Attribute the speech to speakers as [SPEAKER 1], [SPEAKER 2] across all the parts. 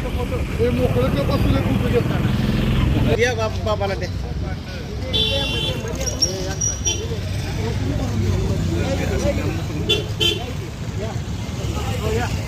[SPEAKER 1] हे मोकळं पासून एक रुपये घेताना
[SPEAKER 2] या बाप बाबाला ते गाडी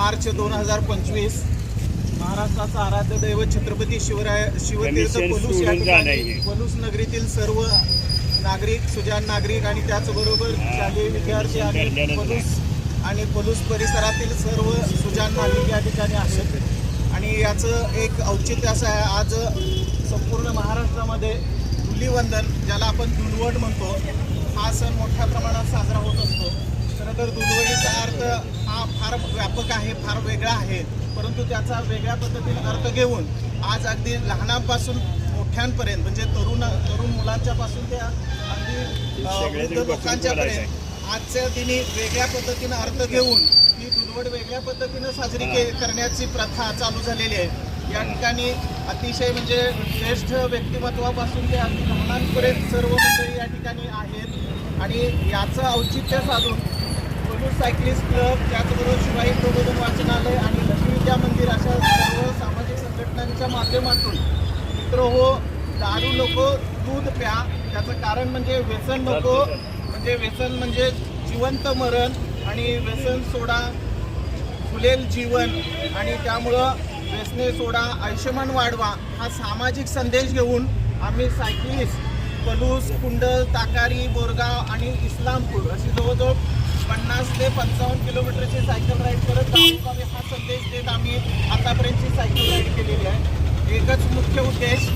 [SPEAKER 2] मार्च दोन हजार पंचवीस. महाराष्ट्राचा आराध्य दैवत छत्रपती शिवराय शिवतीर्थ पलूस या ठिकाणी. पलूस नगरीतील सर्व नागरिक सुजान नागरिक आणि त्याचबरोबर शालेय विद्यार्थी आणि पलूस आणि पलूस परिसरातील सर्व सुजान नागरिक या ठिकाणी आहेत. आणि याचं एक औचित्य असं आहे आज संपूर्ण महाराष्ट्रामध्ये धुलीवंदन ज्याला आपण धुलवड म्हणतो हा सण मोठ्या प्रमाणात साजरा होत असतो. खरं तर धुलवडीचा अर्थ हा फार व्यापक आहे फार वेगळा आहे. परंतु त्याचा वेगळ्या पद्धतीने अर्थ घेऊन आज अगदी लहानांपासून मोठ्यांपर्यंत म्हणजे तरुण तरुण मुलांच्या पासून ते अगदी वृद्ध
[SPEAKER 3] जण बसून
[SPEAKER 2] लोकांच्या
[SPEAKER 3] बोलायचं
[SPEAKER 2] पर्यंत आजच्या दिनी वेगळ्या पद्धतीनं अर्थ घेऊन ही दुधवड वेगळ्या पद्धतीनं साजरी के करण्याची प्रथा चालू झालेली आहे. या ठिकाणी अतिशय म्हणजे श्रेष्ठ व्यक्तिमत्वापासून ते अगदी लहानांपर्यंत सर्व मंडळी या ठिकाणी आहेत. आणि याचं औचित्य साधून पलूस सायकलिस्ट क्लब त्याचबरोबर शिवाई प्रबोधन वाचनालय आणि लक्ष्मी विद्या मंदिर अशा सर्व सामाजिक संघटनांच्या माध्यमातून. मित्र हो दारू नको दूध प्या. त्याचं कारण म्हणजे व्यसन नको. म्हणजे व्यसन म्हणजे जिवंत मरण आणि व्यसन सोडा. फुलेल जीवन. आणि त्यामुळं व्यसने सोडा आयुष्यमान वाढवा हा सामाजिक संदेश घेऊन आम्ही सायकलिस्ट पलूस कुंडल ताकारी बोरगाव आणि इस्लामपूर अशी जवळजवळ पन्नास ते पंचावन्न किलोमीटरची सायकल राईड करत गावोगावी हा संदेश देत आम्ही आतापर्यंतची सायकल राईड केलेली आहे. एकच मुख्य उद्देश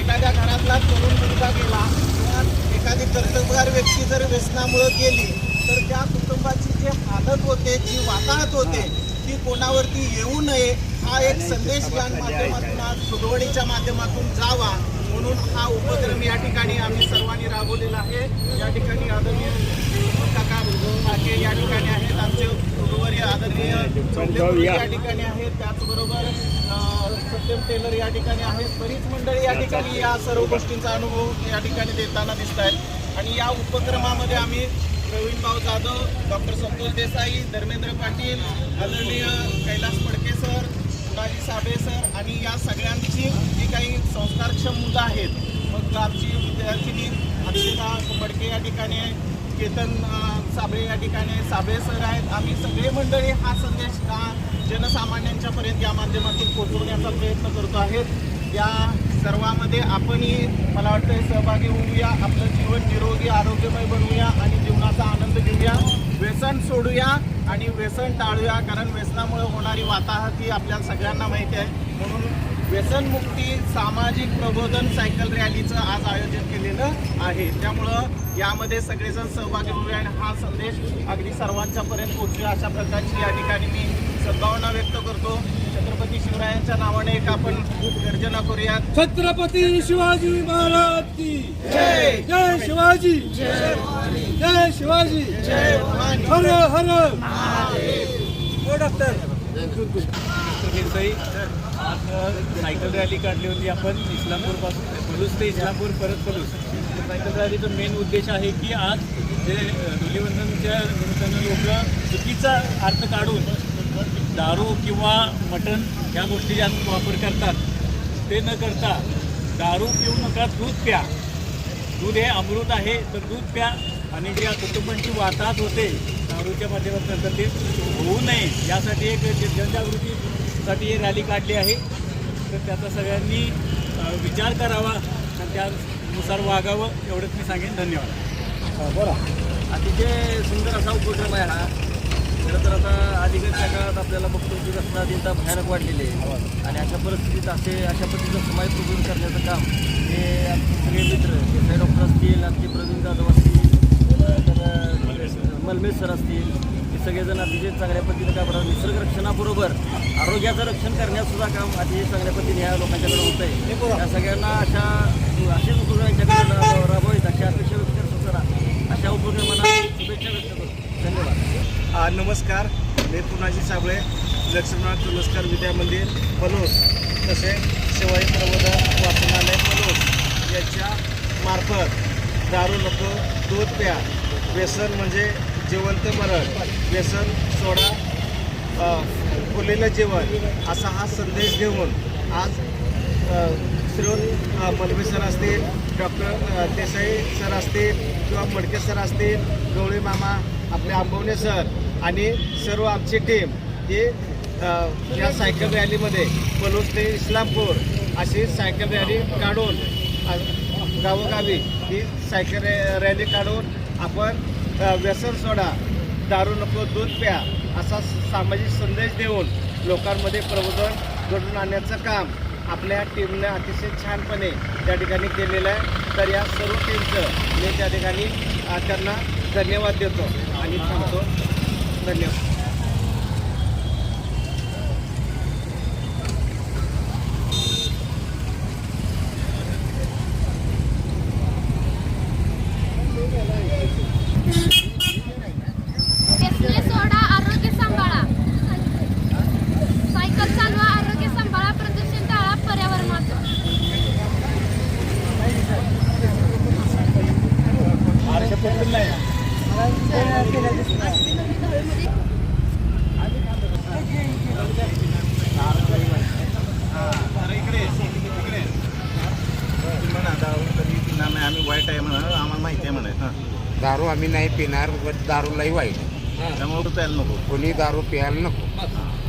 [SPEAKER 2] एखाद्या घरातला तरुण मुलगा गेला किंवा एखादी कर्तबगार व्यक्ती जर व्यसनामुळं गेली तर त्या कुटुंबाची जी हालत होते जी वाताहत होते ती कोणावरती येऊ नये हा एक संदेश या माध्यमातून आज माध्यमातून जावा म्हणून हा उपक्रम या ठिकाणी आम्ही सर्वांनी राबवलेला आहे. या ठिकाणी आदरणीय काका काके या ठिकाणी आहेत. आमचे गुरुवारी आदरणीय या ठिकाणी आहेत. त्याचबरोबर सत्यम टेलर या ठिकाणी आहेत. बरीच मंडळी या ठिकाणी या सर्व गोष्टींचा अनुभव या ठिकाणी देताना दिसत आहेत आणि या उपक्रमामध्ये आम्ही प्रवीणभाऊ जाधव डॉक्टर संतोष देसाई धर्मेंद्र पाटील आदरणीय कैलास फडके सर साबे आणि या सगळ्यांची जी काही संस्कारक्षम मुलं आहेत मग आमची विद्यार्थिनी अक्षिता फडके या ठिकाणी केतन साबळे या ठिकाणी साबळे सर आहेत. आम्ही सगळे मंडळी हा संदेश का जनसामान्यांच्यापर्यंत या माध्यमातून पोहोचवण्याचा प्रयत्न करतो आहेत. या सर्वामध्ये आपणही मला वाटतं सहभागी होऊया आपलं जीवन निरोगी आरोग्यमय बनवूया आणि जीवनाचा आनंद घेऊया. व्यसन सोडूया आणि व्यसन टाळूया कारण व्यसनामुळे होणारी वाताहत ही आपल्या सगळ्यांना माहिती आहे. म्हणून व्यसनमुक्ती सामाजिक प्रबोधन सायकल रॅलीचं आज आयोजन केलेलं आहे. त्यामुळं यामध्ये सगळेजण सहभागी होऊया आणि हा संदेश अगदी सर्वांच्या पर्यंत पोहोचूया. अशा प्रकारची या ठिकाणी मी सद्भावना व्यक्त करतो. छत्रपती शिवरायांच्या नावाने एक आपण गर्जना करूयात.
[SPEAKER 1] छत्रपती शिवाजी महाराज की
[SPEAKER 2] जय.
[SPEAKER 1] जय. शिवाजी. जय शिवाजी.
[SPEAKER 2] जय
[SPEAKER 1] हर हर.
[SPEAKER 2] हो डॉक्टर.
[SPEAKER 4] आज सायकल रॅली काढली होती आपण इस्लामपूरपासून पलूस ते इस्लामपूर परत पलूस. सायकल रॅलीचा मेन उद्देश आहे की आज जे धुलीवंदनच्या निमित्तानं लोक चुकीचा अर्थ काढून दारू किंवा मटण ह्या गोष्टी जास्त वापर करतात ते न करता दारू पिऊ नका दूध प्या. दूध हे अमृत आहे तर दूध प्या. आणि ज्या कुटुंबांची वाताहत होते दारूच्या माध्यमातून तर ते होऊ नये यासाठी एक जनजागृतीसाठी ही रॅली काढली आहे. तर त्याचा सगळ्यांनी विचार करावा आणि त्यानुसार वागावं एवढंच मी सांगेन. धन्यवाद.
[SPEAKER 3] अतिशय सुंदर असा उपक्रम आहे हा. खरं तर आता अलीकडच्या काळात आपल्याला बघतो की व्यसनाधीनता भयानक वाढलेली आहे. आणि अशा परिस्थितीत असे अशा पद्धतीचं समाज प्रबोधन करण्याचं काम हे आमचे सगळे मित्र देसाई डॉक्टर असतील आमचे प्रवीण जाधव असतील मलमेश सर असतील हे सगळेजण अतिशय चांगल्या पद्धतीनं काम करतात. निसर्ग रक्षणाबरोबर आरोग्याचं रक्षण करण्यात सुद्धा काम अतिशय चांगल्या पद्धतीने ह्या लोकांच्याकडे होत आहे. त्या सगळ्यांना अशा असेच उपक्रम यांच्याकडे रा- राबवावेत अशा अपेक्षा व्यक्त करतो सर. अशा उपक्रमांना शुभेच्छा व्यक्त करतो. धन्यवाद.
[SPEAKER 1] नमस्कार. मी पुनाजी साबळे लक्ष्मणनाथ तुलस्कर विद्या मंदिर पलोस. तसेच शिवाई प्रबोधन वाचनालय पलोस यांच्या मार्फत दारू नको दूध प्या. व्यसन म्हणजे जिवंत मरण व्यसन सोडा फुललेलं जेवण जीवन असा हा संदेश घेऊन आज अ, श्रीयुत सर असतील डॉक्टर देसाई सर असतील किंवा मडके सर असतील गवळी मामा आपले आंबवणे सर आणि सर्व आमची टीम ही या सायकल रॅलीमध्ये पलूस ते इस्लामपूर अशी सायकल रॅली काढून गावोगावी ही सायकल रॅली काढून आपण व्यसन सोडा दारू नको दूध प्या असा सामाजिक संदेश देऊन लोकांमध्ये प्रबोधन घडून आणण्याचं काम आपल्या टीमने अतिशय छानपणे त्या ठिकाणी केलेलं आहे. तर या सर्व टीमचं मी त्या ठिकाणी त्यांना धन्यवाद देतो आणि थांबतो. धन्यवाद
[SPEAKER 5] व्यसने सोडा आरोग्य सांभाळा सायकल चालवा आरोग्य सांभाळा प्रदूषण टाळा पर्यावरण वाचवा
[SPEAKER 1] म्हणा दारू कधी पिणार नाही आम्ही वाईट आहे म्हणा आम्हाला माहिती आहे म्हणा हां
[SPEAKER 6] दारू आम्ही नाही पिणार दारूलाही वाईट
[SPEAKER 1] त्यामुळे प्यायला नको.
[SPEAKER 6] कोणी दारू प्यायला नको.